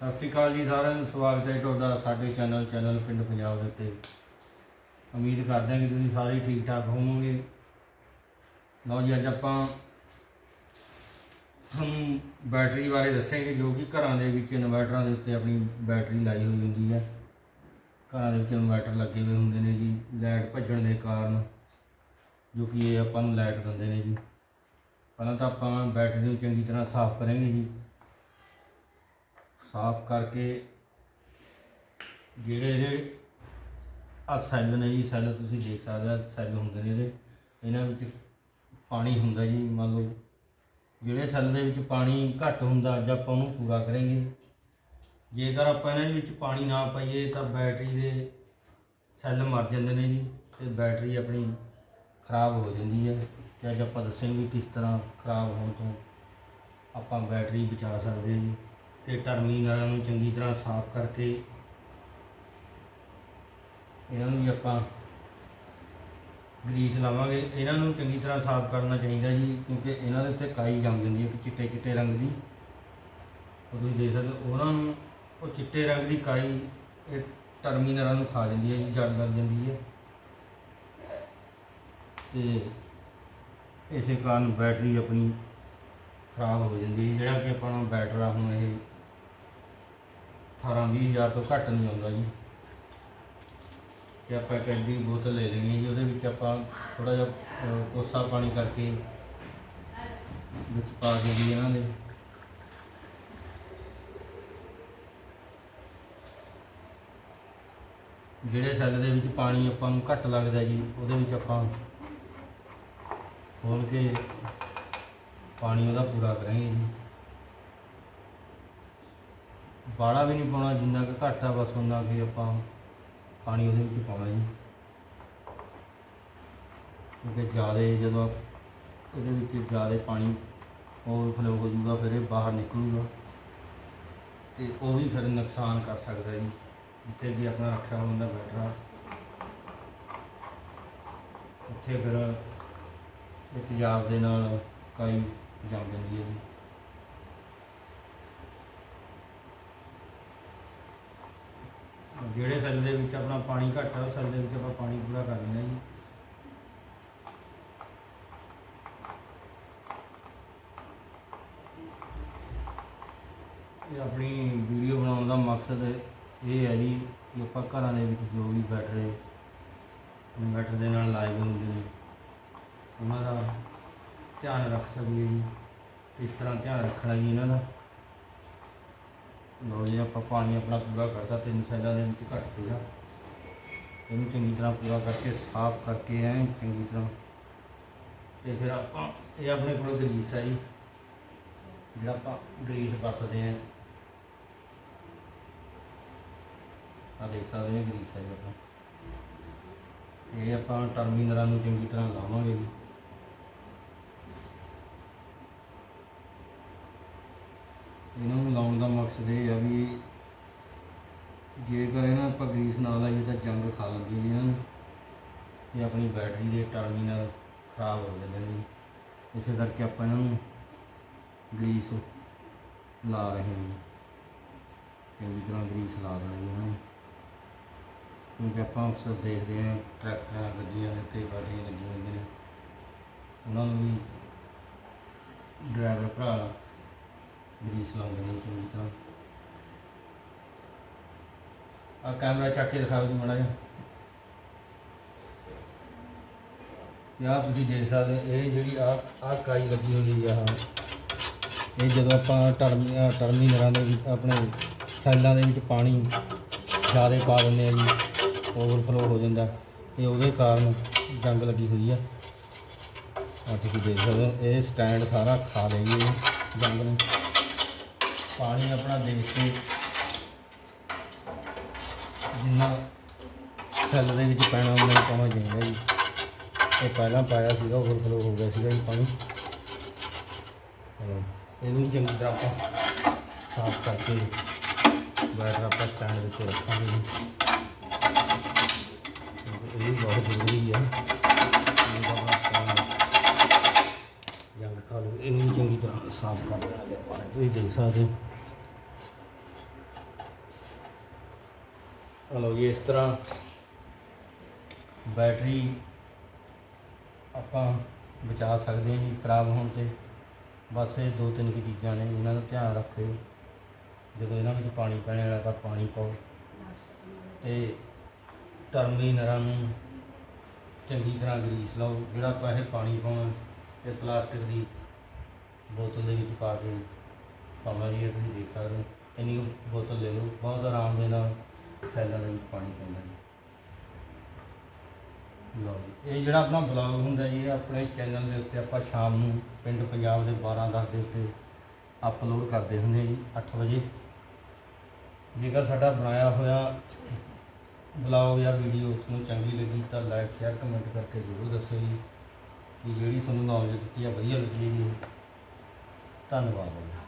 ਸਤਿ ਸ਼੍ਰੀ ਅਕਾਲ ਜੀ ਸਾਰਿਆਂ ਨੂੰ, ਸਵਾਗਤ ਹੈ ਤੁਹਾਡਾ ਸਾਡੇ ਚੈਨਲ ਚੈਨਲ ਪਿੰਡ ਪੰਜਾਬ ਦੇ ਉੱਤੇ। ਉਮੀਦ ਕਰਦੇ ਹਾਂ ਕਿ ਤੁਸੀਂ ਸਾਰੇ ਠੀਕ ਠਾਕ ਹੋਵੋਗੇ। ਲਓ ਜੀ, ਅੱਜ ਆਪਾਂ ਤੁਹਾਨੂੰ ਬੈਟਰੀ ਬਾਰੇ ਦੱਸਾਂਗੇ, ਜੋ ਕਿ ਘਰਾਂ ਦੇ ਵਿੱਚ ਇਨਵਰਟਰਾਂ ਦੇ ਉੱਤੇ ਆਪਣੀ ਬੈਟਰੀ ਲਾਈ ਹੋਈ ਹੁੰਦੀ ਹੈ। ਘਰਾਂ ਦੇ ਵਿੱਚ ਇਨਵਰਟਰ ਲੱਗੇ ਹੋਏ ਹੁੰਦੇ ਨੇ ਜੀ, ਲਾਈਟ ਭੱਜਣ ਦੇ ਕਾਰਨ, ਜੋ ਕਿ ਇਹ ਆਪਾਂ ਨੂੰ ਲਾਈਟ ਦਿੰਦੇ ਨੇ ਜੀ। ਪਹਿਲਾਂ ਤਾਂ ਆਪਾਂ ਬੈਟਰੀ ਨੂੰ ਚੰਗੀ ਤਰ੍ਹਾਂ ਸਾਫ਼ ਕਰਾਂਗੇ ਜੀ। ਸਾਫ਼ ਕਰਕੇ ਜਿਹੜੇ ਇਹਦੇ ਆ ਸੈੱਲ ਨੇ ਜੀ ਸੈੱਲ ਤੁਸੀਂ ਦੇਖ ਸਕਦੇ ਆ ਸੈੱਲ ਹੁੰਦੇ ਨੇ ਇਹਦੇ। ਇਹਨਾਂ ਵਿੱਚ ਪਾਣੀ ਹੁੰਦਾ ਜੀ, ਮੰਨ ਲਓ ਜਿਹੜੇ ਸੈੱਲ ਦੇ ਵਿੱਚ ਪਾਣੀ ਘੱਟ ਹੁੰਦਾ, ਅੱਜ ਆਪਾਂ ਉਹਨੂੰ ਪੂਰਾ ਕਰਾਂਗੇ। ਜੇਕਰ ਆਪਾਂ ਇਹਨਾਂ ਦੇ ਵਿੱਚ ਪਾਣੀ ਨਾ ਪਾਈਏ, ਤਾਂ ਬੈਟਰੀ ਦੇ ਸੈੱਲ ਮਰ ਜਾਂਦੇ ਨੇ ਜੀ ਤੇ ਬੈਟਰੀ ਆਪਣੀ ਖਰਾਬ ਹੋ ਜਾਂਦੀ ਹੈ। ਤੇ ਅੱਜ ਆਪਾਂ ਦੱਸਾਂਗੇ ਵੀ ਕਿਸ ਤਰ੍ਹਾਂ ਖਰਾਬ ਹੋਣ ਤੋਂ ਆਪਾਂ ਬੈਟਰੀ ਬਚਾ ਸਕਦੇ ਹਾਂ ਜੀ। ਤੇ ਟਰਮੀਨਲਾਂ ਨੂੰ ਚੰਗੀ ਤਰ੍ਹਾਂ ਸਾਫ਼ ਕਰਕੇ ਇਹਨਾਂ ਨੂੰ ਵੀ ਆਪਾਂ ਗਰੀਸ ਲਾਵਾਂਗੇ। ਇਹਨਾਂ ਨੂੰ ਚੰਗੀ ਤਰ੍ਹਾਂ ਸਾਫ਼ ਕਰਨਾ ਚਾਹੀਦਾ ਜੀ ਕਿਉਂਕਿ ਇਹਨਾਂ ਦੇ ਉੱਤੇ ਕਾਈ ਜੰਮ ਜਾਂਦੀ ਹੈ ਇੱਕ ਚਿੱਟੇ ਚਿੱਟੇ ਰੰਗ ਦੀ। ਉਹ ਤੁਸੀਂ ਦੇਖ ਸਕਦੇ ਹੋ, ਉਹਨਾਂ ਨੂੰ ਉਹ ਚਿੱਟੇ ਰੰਗ ਦੀ ਕਾਈ ਇਹ ਟਰਮੀਨਲਾਂ ਨੂੰ ਖਾ ਜਾਂਦੀ ਹੈ ਜੀ ਜੜ ਲੱਗ ਜਾਂਦੀ ਹੈ। ਤੇ ਇਸੇ ਕਾਰਨ ਬੈਟਰੀ ਆਪਣੀ ਖਰਾਬ ਹੋ ਜਾਂਦੀ ਹੈ ਜਿਹੜਾ ਕਿ ਆਪਾਂ ਨੂੰ ਬੈਟਰਾ ਹੁਣ ਇਹ 18 ਹਜ਼ਾਰ ਤੋਂ ਘੱਟ ਨਹੀਂ ਆਉਂਦਾ ਜੀ। ਤੇ ਆਪਾਂ ਇੱਕ ਐਡੀ ਬੋਤਲ ਲੈ ਲੈਣੀ ਹੈ ਜੀ ਉਹਦੇ ਵਿੱਚ ਆਪਾਂ ਥੋੜਾ ਜਿਹਾ ਅਹ, ਕੋਸਾ ਪਾਣੀ ਕਰਕੇ ਵਿੱਚ ਪਾ ਕੇ ਜੀ ਇਹਨਾਂ ਦੇ। ਜਿਹੜੇ ਸੈੱਲ ਦੇ ਵਿੱਚ ਪਾਣੀ ਆਪਾਂ ਨੂੰ ਘੱਟ ਲੱਗਦਾ ਜੀ ਉਹਦੇ ਵਿੱਚ ਆਪਾਂ ਖੋਲ ਕੇ ਪਾਣੀ ਉਹਦਾ ਪੂਰਾ ਕਰਾਂਗੇ ਜੀ। ਬਾੜਾ ਵੀ ਨਹੀਂ ਪਾਉਣਾ, ਜਿੰਨਾ ਕੁ ਘੱਟ ਆ, ਬਸ ਉਹਨਾਂ ਕਿ ਆਪਾਂ ਪਾਣੀ ਉਹਦੇ ਵਿੱਚ ਪਾਉਣਾ ਜੀ। ਕਿਉਂਕਿ ਜ਼ਿਆਦਾ ਜਦੋਂ ਇਹਦੇ ਵਿੱਚ ਜ਼ਿਆਦਾ ਪਾਣੀ ਓਵਰਫਲੋ ਹੋ ਜਾਊਗਾ, ਫਿਰ ਇਹ ਬਾਹਰ ਨਿਕਲੂਗਾ ਤੇ ਉਹ ਵੀ ਫਿਰ ਨੁਕਸਾਨ ਕਰ ਸਕਦਾ ਜੀ। ਜਿੱਥੇ ਵੀ ਆਪਣਾ ਰੱਖਿਆ ਹੁੰਦਾ ਬੈਟਰਾ ਉੱਥੇ ਫਿਰ ਇਹ ਤੇਜ਼ਾਬ ਦੇ ਨਾਲ ਕਾਈ ਜੰਮ ਜਾਂਦੀ ਹੈ ਜੀ। ਜਿਹੜੇ ਸੈੱਲ ਦੇ ਵਿੱਚ ਆਪਣਾ ਪਾਣੀ ਘੱਟ ਹੈ ਉਹ ਸੈੱਲ ਦੇ ਵਿੱਚ ਆਪਾਂ ਪਾਣੀ ਪੂਰਾ ਕਰ ਲੈਣਾ ਜੀ। ਇਹ ਆਪਣੀ ਵੀਡੀਓ ਬਣਾਉਣ ਦਾ ਮਕਸਦ ਇਹ ਹੈ ਜੀ ਕਿ ਆਪਾਂ ਘਰਾਂ ਦੇ ਵਿੱਚ ਜੋ ਵੀ ਬੈਟਰੇ, ਇਨਵਰਟਰ ਦੇ ਨਾਲ ਲਾਈਵ ਹੁੰਦੇ ਨੇ, ਉਹਨਾਂ ਦਾ ਧਿਆਨ ਰੱਖ ਸਕੀਏ ਜੀ। ਕਿਸ ਤਰ੍ਹਾਂ ਧਿਆਨ ਰੱਖਣਾ ਜੀ ਇਹਨਾਂ ਦਾ? ਲੋ ਜੀ, ਆਪਾਂ ਪਾਣੀ ਆਪਣਾ ਪੂਰਾ ਕਰਤਾ, ਤਿੰਨ ਸੈੱਲਾਂ ਦੇ ਵਿੱਚ ਘੱਟ ਸੀਗਾ। ਇਹਨੂੰ ਚੰਗੀ ਤਰ੍ਹਾਂ ਪੂਰਾ ਕਰਕੇ, ਸਾਫ਼ ਕਰਕੇ ਐ ਚੰਗੀ ਤਰ੍ਹਾਂ। ਤੇ ਫਿਰ ਆਪਾਂ, ਇਹ ਆਪਣੇ ਕੋਲ ਗਰੀਸ ਹੈ ਜੀ, ਜਿਹੜਾ ਆਪਾਂ ਗਰੀਸ ਵਰਤਦੇ ਆ। ਆ ਦੇਖ ਸਕਦੇ ਹਾਂ, ਗਰੀਸ ਆ ਜੀ ਆਪਾਂ। ਇਹ ਆਪਾਂ ਟਰਮੀਨਲਾਂ ਨੂੰ ਚੰਗੀ ਤਰ੍ਹਾਂ ਲਾਵਾਂਗੇ ਜੀ। ਇਹਨਾਂ ਨੂੰ ਲਾਉਣ ਦਾ ਮਕਸਦ ਇਹ ਆ ਵੀ ਜੇਕਰ ਇਹਨਾਂ ਆਪਾਂ ਗਰੀਸ ਨਾ ਲਾਈਏ ਤਾਂ ਜੰਗ ਖਾ ਲੈਂਦੀ ਹੈ ਇਹਨਾਂ ਨੂੰ ਤੇ ਆਪਣੀ ਬੈਟਰੀ ਦੇ ਟਰਮੀਨਲ ਖਰਾਬ ਹੋ ਜਾਂਦੇ ਨੇ। ਇਸੇ ਕਰਕੇ ਆਪਾਂ ਇਹਨਾਂ ਨੂੰ ਗਰੀਸ ਲਾ ਰਹੇ ਹਾਂ। ਚੰਗੀ ਤਰ੍ਹਾਂ ਗਰੀਸ ਲਾ ਦੇਣੀ ਇਹਨਾਂ ਨੂੰ। ਕਿਉਂਕਿ ਆਪਾਂ ਅਕਸਰ ਦੇਖਦੇ ਹਾਂ ਟਰੈਕਟਰਾਂ ਗੱਡੀਆਂ ਦੇ ਉੱਤੇ ਬੈਟਰੀਆਂ ਲੱਗੀਆਂ ਹੁੰਦੀਆਂ ਨੇ। ਉਹਨਾਂ ਨੂੰ ਵੀ ਡਰਾਈਵਰ ਭਰਾ ਗਰੀਸ ਲਾਉਂਦੇ ਨੇ ਚੰਗੀ ਤਰ੍ਹਾਂ ਆ ਕੈਮਰਾ ਚੱਕ ਕੇ ਦਿਖਾਓ ਜੀ ਮਾੜਾ ਜਿਹਾ। ਯਾ ਤੁਸੀਂ ਦੇਖ ਸਕਦੇ ਹੋ, ਇਹ ਜਿਹੜੀ ਆ ਆ ਕਾਈ ਲੱਗੀ ਹੋਈ ਆ ਆਹ। ਇਹ ਜਦੋਂ ਆਪਾਂ ਟਰਮੀ ਟਰਮੀਨਰਾਂ ਦੇ ਵਿੱਚ ਆਪਣੇ ਸੈੱਲਾਂ ਦੇ ਵਿੱਚ ਪਾਣੀ ਜ਼ਿਆਦਾ ਪਾ ਦਿੰਦੇ ਆ ਜੀ ਓਵਰਫਲੋ ਹੋ ਜਾਂਦਾ। ਤੇ ਉਹਦੇ ਕਾਰਨ ਜੰਗ ਲੱਗੀ ਹੋਈ ਆ। ਆ ਤੁਸੀਂ ਦੇਖ ਸਕਦੇ ਹੋ ਇਹ ਸਟੈਂਡ ਸਾਰਾ ਖਾ ਲਈ ਇਹ ਜੰਗ ਨੇ। ਪਾਣੀ ਆਪਣਾ ਦੇਖ ਕੇ ਜਿੰਨਾ ਸੈੱਲ ਦੇ ਵਿੱਚ ਪੈਣਾ ਉਹਨਾਂ ਹੀ ਪਾਉਣਾ ਚਾਹੀਦਾ ਜੀ। ਇਹ ਪਹਿਲਾਂ ਪਾਇਆ ਸੀਗਾ ਓਵਰਫਲੋ ਹੋ ਗਿਆ ਸੀਗਾ ਜੀ ਪਾਣੀ। ਇਹਨੂੰ ਚੰਗੀ ਤਰ੍ਹਾਂ ਆਪਾਂ ਸਾਫ਼ ਕਰਕੇ ਬੈਟਰ ਆਪਾਂ ਸਟੈਂਡ ਵਿੱਚ ਰੱਖਾਂਗੇ ਜੀ। ਇਹ ਵੀ ਬਹੁਤ ਜ਼ਰੂਰੀ ਹੈ ਜੰਗ ਖਾ ਲਓ। ਇਹਨੂੰ ਵੀ ਚੰਗੀ ਤਰ੍ਹਾਂ ਸਾਫ਼ ਕਰ ਦੇਣਾ ਤੁਸੀਂ ਦੇਖ ਸਕਦੇ ਹੋ। ਲਓ ਜੀ, ਇਸ ਤਰ੍ਹਾਂ ਬੈਟਰੀ ਆਪਾਂ ਬਚਾ ਸਕਦੇ ਹਾਂ ਜੀ, ਖਰਾਬ ਹੋਣ ਤੇ। ਬਸ ਇਹ ਦੋ ਤਿੰਨ ਕੁ ਚੀਜ਼ਾਂ ਨੇ, ਇਹਨਾਂ ਦਾ ਧਿਆਨ ਰੱਖਿਓ। ਜਦੋਂ ਇਹਨਾਂ ਵਿੱਚ ਪਾਣੀ ਪੈਣ ਵਾਲਾ, ਤਾਂ ਪਾਣੀ ਪਾਓ। ਤੇ ਟਰਮੀਨਰਾਂ ਨੂੰ ਚੰਗੀ ਤਰ੍ਹਾਂ ਗਰੀਸ ਲਾਓ, ਜਿਹੜਾ ਆਪਾਂ ਇਹ ਪਾਣੀ ਪਾਉਣਾ ਤੇ ਪਲਾਸਟਿਕ ਦੀ ਬੋਤਲ ਦੇ ਵਿੱਚ ਪਾ ਕੇ ਪਾਉਣਾ ਜੀ ਤੁਸੀਂ ਦੇਖ ਸਕਦੇ ਹੋ, ਇੰਨੀ ਬੋਤਲ ਲੈ ਲਓ, ਬਹੁਤ ਆਰਾਮ ਦੇ ਨਾਲ ਸੈੱਲਾਂ ਦੇ ਵਿੱਚ ਪਾਣੀ ਪੈਂਦਾ ਜੀ। ਲਓ ਜੀ, ਇਹ ਜਿਹੜਾ ਆਪਣਾ ਬਲੌਗ ਹੁੰਦਾ ਜੀ, ਇਹ ਆਪਣੇ ਚੈਨਲ ਦੇ ਉੱਤੇ ਆਪਾਂ ਸ਼ਾਮ ਨੂੰ ਪਿੰਡ ਪੰਜਾਬ ਦੇ 12 10 ਦੇ ਉੱਤੇ ਅਪਲੋਡ ਕਰਦੇ ਹੁੰਦੇ ਹਾਂ ਜੀ 8 ਵਜੇ। ਜੇਕਰ ਸਾਡਾ ਬਣਾਇਆ ਹੋਇਆ ਬਲੌਗ ਜਾਂ ਵੀਡੀਓ ਤੁਹਾਨੂੰ ਚੰਗੀ ਲੱਗੀ ਤਾਂ ਲਾਈਕ ਸ਼ੇਅਰ ਕਮੈਂਟ ਕਰਕੇ ਜ਼ਰੂਰ ਦੱਸੋ ਜੀ ਕਿ ਜਿਹੜੀ ਤੁਹਾਨੂੰ ਨੌਲੇਜ ਦਿੱਤੀ ਆ, ਵਧੀਆ ਲੱਗੀ ਹੈ। ਜੀ ਧੰਨਵਾਦ ਜੀ।